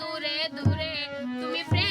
দূরে দূরে। তুমি প্রেম